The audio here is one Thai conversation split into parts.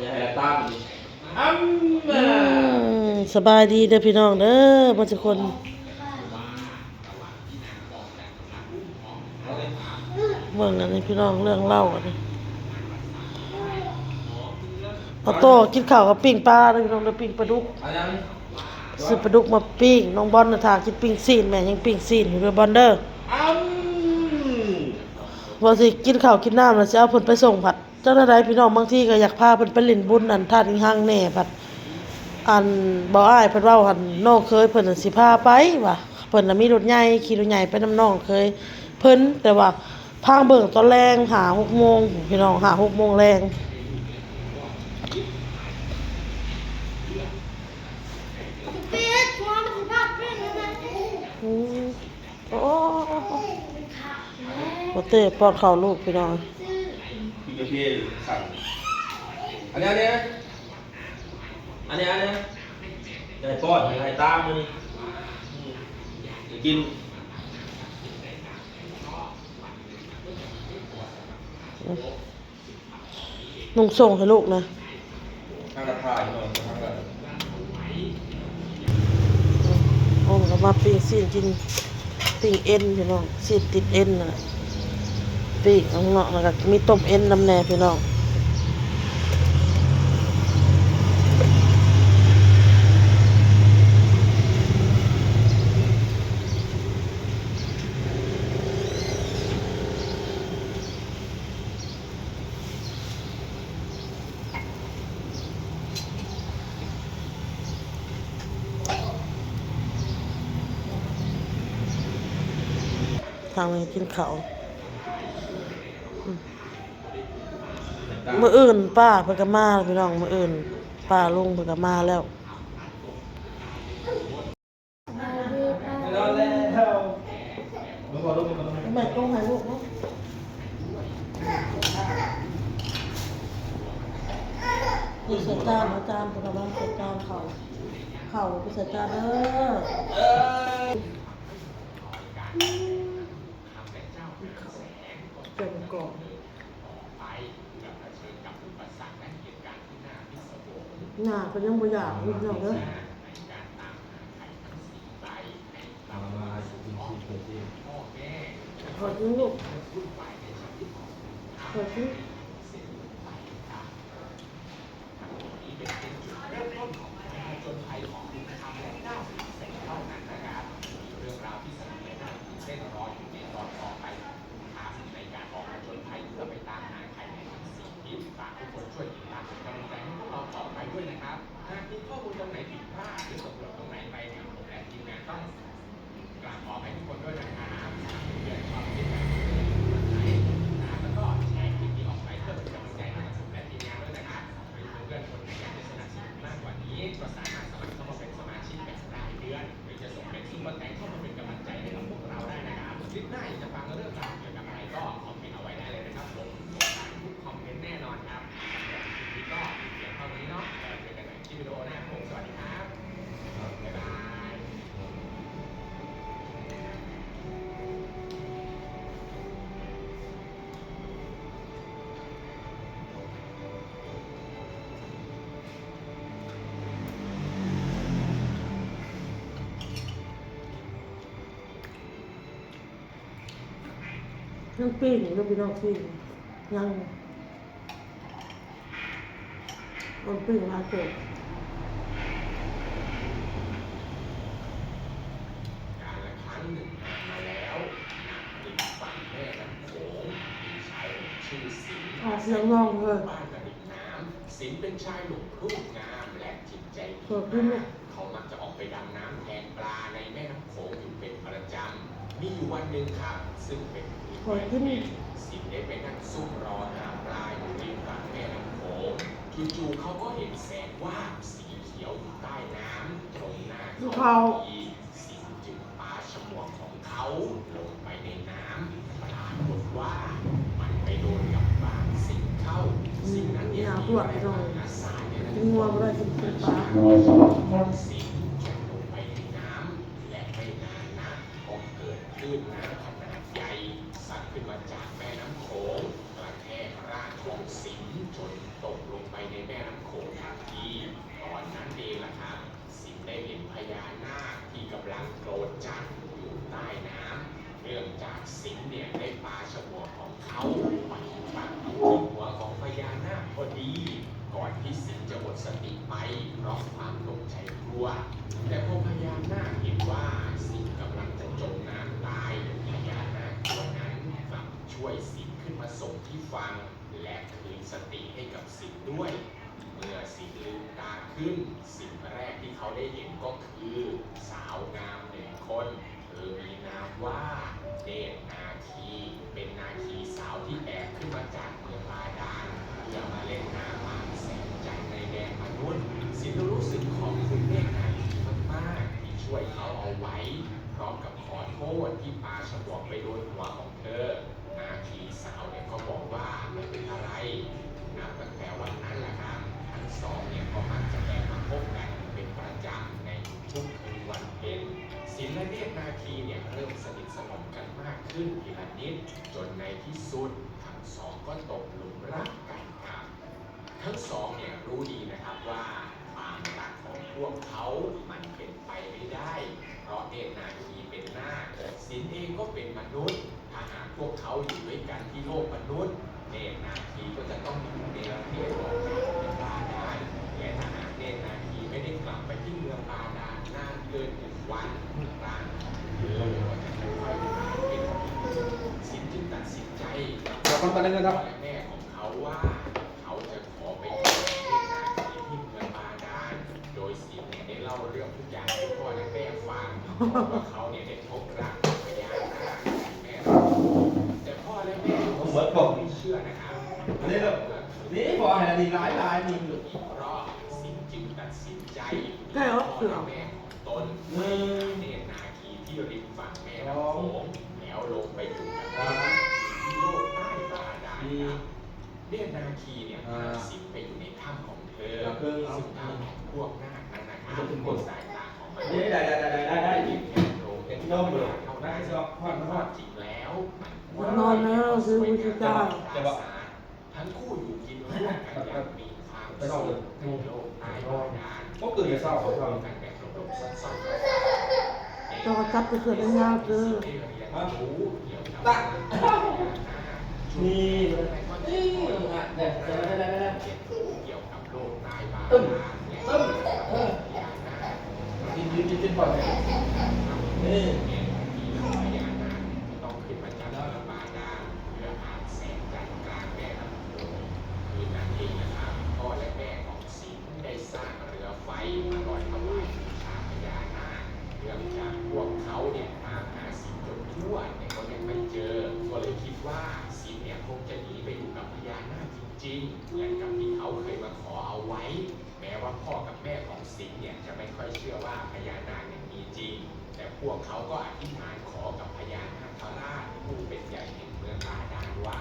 อย่าให้ตามดิอ้ำสบายดีเด้อพี่น้องเด้อมาทุกคนเบิ่งอันนี้พี่น้องเรื่องเล่าอันนี้พอโตกินข้าวกับปิ้งปลาเด้อพี่น้องเด้อปิ้งปลาดุกซื้อปลาดุกมาปิ้งน้องบอลน่ะทากินปิ้งซีนแม่ยังปิ้งซีนอยู่เด้อบอลเด้ออ้ำว่าสิกินข้าวกินน้ำแล้วสิเอาเพิ่นไปส่งผัด จ้าหน้าที่พี่น้องบางทีก็อยากพาเพิ่นไปเล่นบุญอันท่าทิงห้างแหน่ผัดอันบ่อ้ายเพิ่นเว้าหันน้องเคยเพิ่นน่ะสิพาไปว่ะเพิ่นน่ะมีรถใหญ่ขี่รถใหญ่ไปนํน้องเคย เพิ่นแต่ว่าพางเบิ่งตอนแรงหา6โมงพี่น้องหา6โมงแรงเป็ดหัวมันถึงภาพเป็นยังไงอืมโอ้บ่เต้ป้อนข้าวลูกพี่น้องพี่กระเทียมสั่งอันนี้อันนี้อันนี้อันนี้อย่าให้ป้อนอย่าให้ตามมือนี่อืมอย่ากินนุ่งส่งให้ลูกนะข้างกระพายหน่อยข้างกระโอ้มันก็มาปิ้งซีนกินปิ้งเอ็นพี่น้องซีนติดเอ็นน่ะ ปิ้งข้างนอกแล้วก็มีต้มเอ็นน้ำแน่พี่น้องทางนี้กินเขา มื้ออื่นป้าเพิ่นก็มาพี่น้องมื้ออื่นป้าลุงเพิ่นก็มาแล้วไม่รอดแม่ต้องให้ลูกเนาะนี่ใส่จานเอาจานเพิ่นก็มาใส่จานข้าวข้าไปใส่จานเด้อเอ้ยเก็บก่อน หน้าก็ยังบ่อยากลูกน้องเด้อมามากินชีสกินชีสขอกินลูกขอกิ นยังเรื่องอยู่ลูกพี่น้อ งปิ้งยังมันปิ้งมาเกิดอาเสียงร้องเลยสินเป็นชายหนุ่มรูปงามและจิตใจเปิดขึ้นลูกเขามักจะออกไปดำน้ำแทนปลาในแม่น้ำโขงอยู่เป็นประจำ มีอยู่วันหนึ่งครับ ซึ่งเป็นคืนเปิดขึ้นสินได้ไปนั่งซุ่มรอหาปลาอยู่ริมฝั่งแม่น้ำโขงจู่ๆเขาก็เห็นแสงวาบสีเขียวอยู่ใต้น้ำตรงหน้าลูกเขาเขาพอดีสินจึงปาฉมวกของเขาลงไปในน้ำปรากฏว่ามันไปโดนกับบางสิ่งเข้า สิ่งนั้นเนี่ยหาปวดไปหน่อยอาสาเนี่ยนะกินงัวก็ได้กินเป็นปลา สิ่งจมลงไปในน้ำและไม่นานนักก็เกิดคลื่นน้ำขนาดใหญ่ซัดขึ้นมาจากแม่น้ำโขงกระแทกร่างของสิงห์ จนตกลงไปในแม่น้ำโขงทันทีตอนนั้นเองล่ะครับ สิงห์ได้เห็นพญานาคที่กำลังโกรธจัดอยู่ใต้น้ำเนื่องจาก สิงห์เนี่ยได้ปาฉมวกของเขาไปปักอยู่ที่หัวของพญานาคพอดี ก่อนที่สิงห์จะหมดสติไปเพราะความตกใจกลัว แต่พอพญานาคเห็นว่าสิงห์กำลังจะจมน้ำตายพญานาคตัวนั้นกลับช่วยสิงห์ขึ้นมาส่งที่ฝั่งและคืนสติให้กับสิงห์ด้วย เมื่อสิงห์ลืมตาขึ้น สิ่งแรกที่เขาได้เห็นก็คือ สาวงามหนึ่งคนเธอมีนามว่า เนตรนาคี เป็นนาคีสาวที่แอบขึ้นมาจากเมืองบาดาลเพื่อมาเล่นน้ำบางแสนใจในแดนมนุษย์สิงห์รู้สึกขอบคุณเนตรนาคีมากๆที่ช่วยเขาเอาไว้ พร้อมกับขอโทษที่ปาฉวกไปโดนหัวของเธอ นาคีสาวเนี่ยก็บอกว่าไม่เป็นอะไรนับตั้งแต่วันนั้นแหละครับทั้งสองเนี่ยก็มักจะแอบมาพบกันเป็นประจำในทุกคืนวันเพ็ญ ศิลและเนตรนาคีเนี่ยเริ่มสนิทสนมกันมากขึ้นทีละนิด จนในที่สุดทั้งสองก็ตกหลุมรักกันครับทั้งสองเนี่ยรู้ดีนะครับว่าความรักของพวกเขามันเป็นไปไม่ได้ เพราะเนตรนาคีเป็นนาคสินเองก็เป็นมนุษย์ถ้าหากพวกเขาอยู่ด้วยกันที่โลกมนุษย์ เนตรนาคีก็จะต้องอยู่ในประเทศของ เราคนกันได้เงินครับและแม่ของเขาว่าเขาจะขอไปอยู่ในเทศนาคีที่เมืองบาดาลโดยสินเนี่ยได้เล่าเรื่องทุกอย่างให้พ่อและแม่ฟังว่าเขาเนี่ยได้พบรักกับพญานาคแม่แต่พ่อและแม่ของสิงห์ไม่เชื่อนะครับอันนี้เรานี่บอกให้ดีร้ายร้ายมีอยู่เพราะสิ่งจึงตัดสินใจใช่หรอพ่อและแม่ของตนหนึ่เนตรนาคีที่ริมฝั่งแม่น้ำโขงแล้วลงไปอยู่กับพระที่โลกใต้บา ดาลครับเนตรนาคีเนี่ยพาสิงห์ไปอยู่ในถ้ำของเธอครับเพิ่งเอาซึ่งถ้ำของพวกนาคนั้นนะครับจะเป็นคนสายตาของมันนี่ได้ได้ได้ได้ได้ยินแค่โรงเป็นย่อมเลยเท่าได้นั้นสิครับพอดพอดจริงแล้วมันวันนอนแล้วซื้อวิจิตรจะบอกทั้งคู่อยู่กินร่วมกันอย่างมีความไปนอกเลยในโลกใต้บาดาลก็คือจะเศร้าเขาทกันแบบหลบๆซ่อนๆเจ้าก็จับไปเกิดได้ยากเด้อตัก นี่นี่เนี่ยได้ได้ได้ได้เกี่ยวกับโลกใต้บาตึ้มตึ้มเออกินกินยืนกินบ่อยนี่ขึ้นมาจากเรือบาดาลเพื่อหาแสงจันทร์กลางแม่น้ำโขงคืนนั้นเองนะครับพ่อและแม่ของสิงห์ได้สร้างเรือไฟมาลอยถวายบูชาพญานาคเนื่องจากพวกเขาเนี่ยตามหาสิงห์จนทั่วแต่ก็ยังไม่เจอ ก็เลยคิดว่าสิงห์เนี่ยคงจะหนีไปอยู่กับพญานาคจริงๆและกับที่เขาเคยมาขอเอาไว้ แม้ว่าพ่อกับแม่ของสิงห์เนี่ย จะไม่ค่อยเชื่อว่าพญานาคเนี่ยมีจริง แต่พวกเขาก็อธิษฐานขอกับพญานาคราชผู้เป็นใหญ่แห่งเมืองบาดาลว่า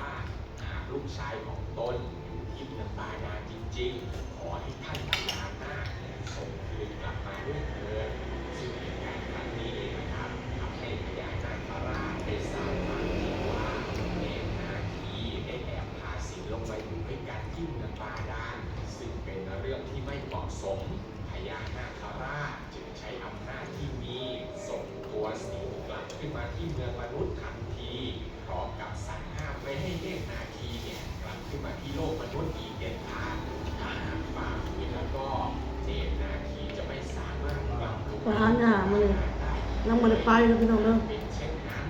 หากลูกชายของตนอยู่ที่เมืองบาดาลจริง ๆ ขอให้ท่านพญานาคเนี่ยส่งคืนกลับมาด้วยเถิดซึ่งเหตุการณ์ครั้งนี้นะครับทำให้พญานาคราชได้ทราบความจริงว่าเนตรนาคีได้แอบพาสิงลงไปอยู่ด้วยกันที่เมืองบาดาลซึ่งเป็นเรื่องที่ไม่เหมาะสมพญานาค ขึ้นมาที่เมืองมนุษย์ทันทีพร้อมกับสั่งห้ามไม่ให้เนตรนาคีเนี่ยกลับขึ้นมาที่โลกมนุษย์อีกเด็ดขาดถ้าหากฝ่าฝืนแล้วก็เนตรนาคีจะไม่สามารถกลับลงไปหาหน้ามาเลยยังบ่ได้ไปเลยพี่น้องเด้อเป็นเช่นนั้น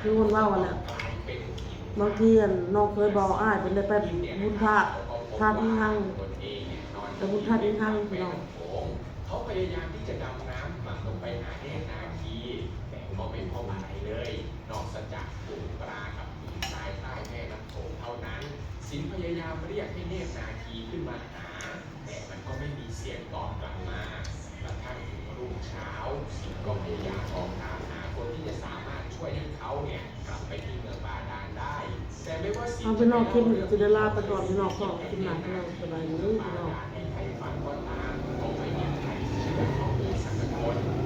คือคนว่าว่าแหละกลายเป็นหินบางทีอันน้องเคยบอกอ้ายเป็นได้ไปบุญพระธาตุอิงหังแต่บุญธาตุอิงหังพี่น้อง เขาพยายามที่จะดำน้ำกลับลงไปหาเนตรนาคีแต่ก็ไม่พบอะไรเลย นอกจากฝูงปลากับหินทรายใต้แม่น้ำโขงเท่านั้น สินพยายามเรียกให้เนตรนาคีขึ้นมาหา แต่มันก็ไม่มีเสียงตอบกลับมากระทั่งถึงรุ่งเช้าสินก็พยายามออกตามหาคนที่จะสามารถช่วยให้เขาเนี่ยกลับไปที่เมืองบาดาลได้ แต่ไม่ว่าสินเอาพี่น้องคลิปนี้จะได้ลาไปก่อนพี่น้องขอคลิปหน้าพี่น้องสบายดีพี่น้องให้ใครฟังก็ตาม ก็